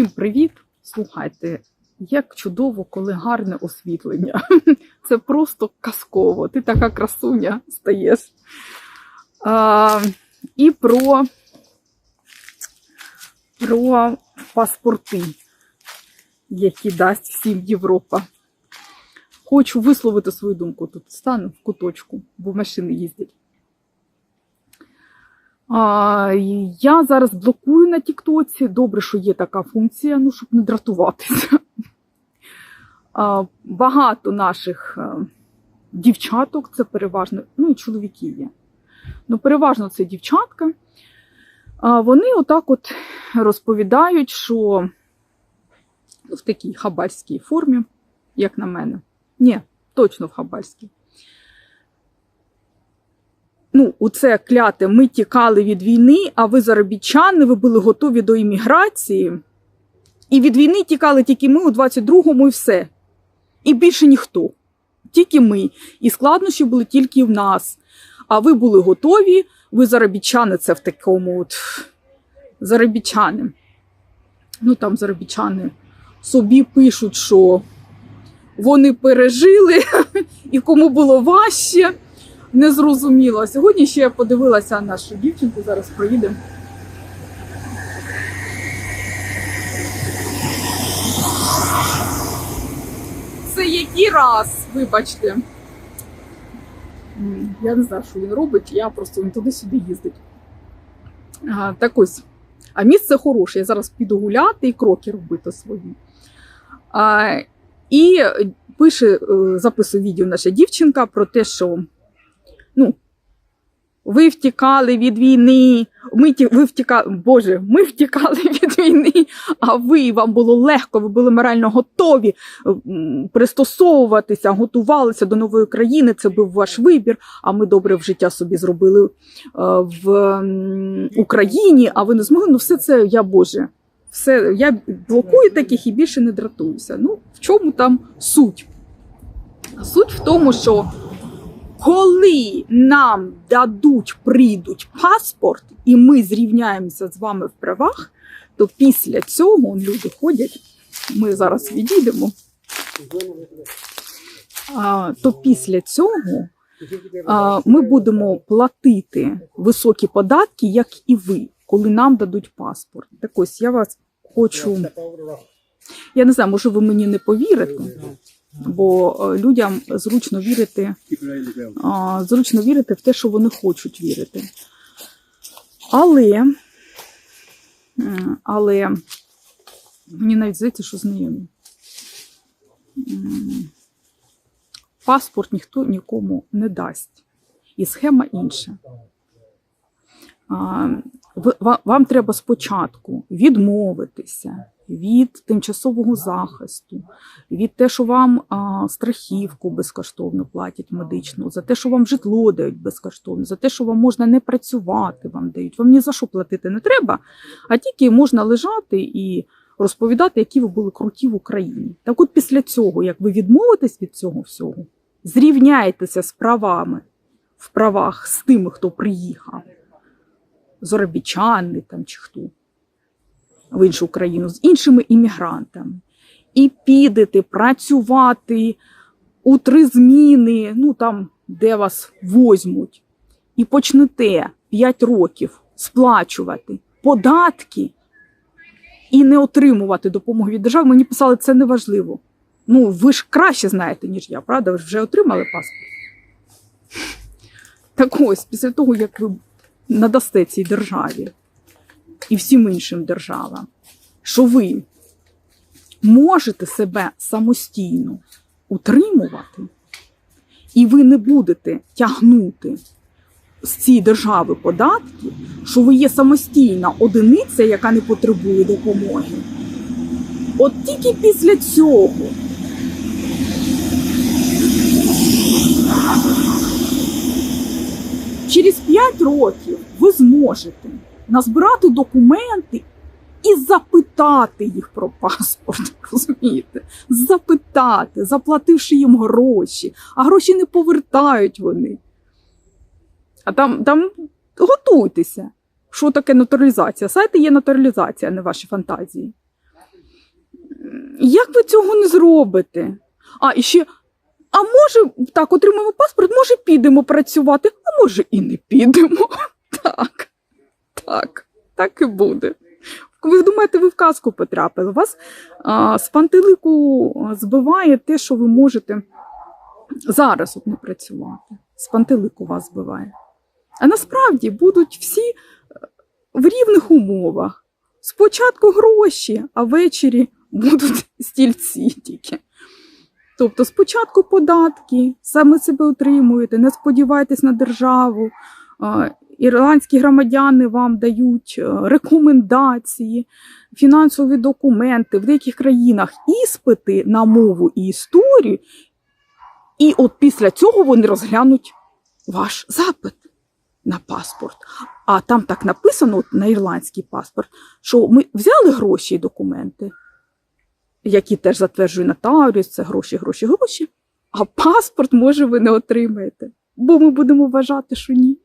Всім привіт! Слухайте, як чудово, коли гарне освітлення. Це просто казково. Ти така красуня стаєш. А, і про, про паспорти, які дасть всім Європа. Хочу висловити свою думку. Тут стану в куточку, бо машини їздять. А, я зараз блокую на Тіктоці. Добре, що є така функція, ну, щоб не дратуватися. А, багато наших а, дівчаток, це переважно, ну і чоловіки є. Ну, переважно це дівчатка. А, вони отак от розповідають, що в такій хабарській формі, як на мене. Ні, точно в хабарській. Ну, оце кляте, ми тікали від війни, а ви заробітчани, ви були готові до імміграції. І від війни тікали тільки ми у 22-му і все. І більше ніхто. Тільки ми. І складнощі були тільки в нас. А ви були готові, ви заробітчани, це в такому от заробітчани. Ну там заробітчани собі пишуть, що вони пережили, і кому було важче не зрозуміло. Сьогодні ще я подивилася нашу дівчинку, зараз проїдемо. Це який раз, вибачте. Я не знаю, що він робить, я просто він туди-сюди їздить. А, так ось. А місце хороше. Я зараз піду гуляти і кроки робити свої. А, і пише, е, записує відео наша дівчинка про те, що ну, ви втікали від війни, ми ті, ви втікали, Боже, ми втікали від війни, а ви вам було легко, ви були морально готові пристосовуватися, готувалися до нової країни. Це був ваш вибір. А ми добре в життя собі зробили е, в Україні, а ви не змогли. Ну, все це я Боже. Все, я блокую таких і більше не дратуюся. Ну, в чому там суть? Суть в тому, що коли нам дадуть, прийдуть паспорт, і ми зрівняємося з вами в правах, то після цього люди ходять. Ми зараз відійдемо. А, то після цього а, ми будемо платити високі податки, як і ви, коли нам дадуть паспорт. Так ось я вас хочу. Я не знаю, може ви мені не повірите, бо е, людям зручно вірити зручно вірити в те, що вони хочуть вірити. Але, але мені навіть здається, що знайомі. Паспорт ніхто нікому не дасть. І схема інша. Вам треба спочатку відмовитися від тимчасового захисту, від те, що вам а, страхівку безкоштовно платять медичну, за те, що вам житло дають безкоштовно, за те, що вам можна не працювати, вам дають. Вам ні за що платити не треба, а тільки можна лежати і розповідати, які ви були круті в Україні. Так от після цього, як ви відмовитесь від цього всього, зрівняєтеся з правами в правах з тими, хто приїхав, заробітчани там чи хто в іншу країну з іншими іммігрантами. І підете працювати у три зміни, ну там, де вас возьмуть, і почнете 5 років сплачувати податки і не отримувати допомоги від держави. Мені писали, це неважливо. Ну, ви ж краще знаєте, ніж я, правда? Ви ж вже отримали паспорт. Так ось, після того, як ви надасте цій державі і всім іншим державам, що ви можете себе самостійно утримувати, і ви не будете тягнути з цієї держави податки, що ви є самостійна одиниця, яка не потребує допомоги. От тільки після цього через 5 років ви зможете назбирати документи і запитати їх про паспорт. Розумієте? Запитати, заплативши їм гроші, а гроші не повертають вони. А там, там готуйтеся. Що таке натуралізація? Сайти є натуралізація, а не ваші фантазії. Як ви цього не зробите? А, і ще, а може, так, отримаємо паспорт, може, підемо працювати, а може і не підемо. Так, так, так і буде. Ви думаєте, ви в казку потрапили? Вас а, з пантелику збиває те, що ви можете зараз от не працювати. З пантелику вас збиває. А насправді будуть всі е, в рівних умовах. Спочатку гроші, а ввечері будуть стільці тільки. Тобто спочатку податки, саме себе утримуєте, не сподівайтесь на державу. Ірландські громадяни вам дають е, рекомендації, фінансові документи в деяких країнах іспити на мову і історію, і от після цього вони розглянуть ваш запит на паспорт. А там так написано от на ірландський паспорт, що ми взяли гроші і документи, які теж затверджує нотаріус, це гроші, гроші, гроші. А паспорт, може, ви не отримаєте, бо ми будемо вважати, що ні.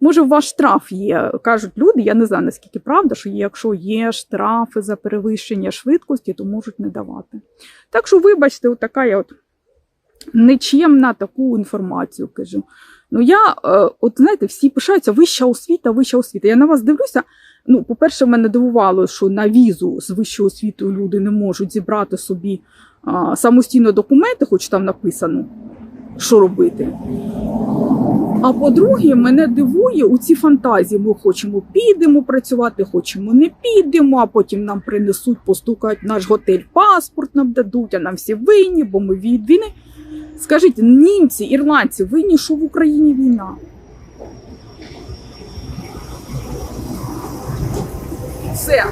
Може, ваш штраф є. Кажуть люди, я не знаю, наскільки правда, що якщо є штрафи за перевищення швидкості, то можуть не давати. Так що, вибачте, така я от нечемна таку інформацію кажу. Ну, я, е, от знаєте, всі пишаються, вища освіта, вища освіта. Я на вас дивлюся. Ну, по-перше, мене дивувало, що на візу з вищою освітою люди не можуть зібрати собі а, самостійно документи, хоч там написано, що робити. А по-друге, мене дивує у ці фантазії. Ми хочемо підемо працювати, хочемо не підемо, а потім нам принесуть, постукають наш готель, паспорт нам дадуть, а нам всі винні, бо ми від війни. Скажіть, німці, ірландці, винні, що в Україні війна? Все.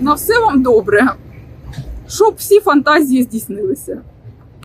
На все вам добре. Щоб всі фантазії здійснилися.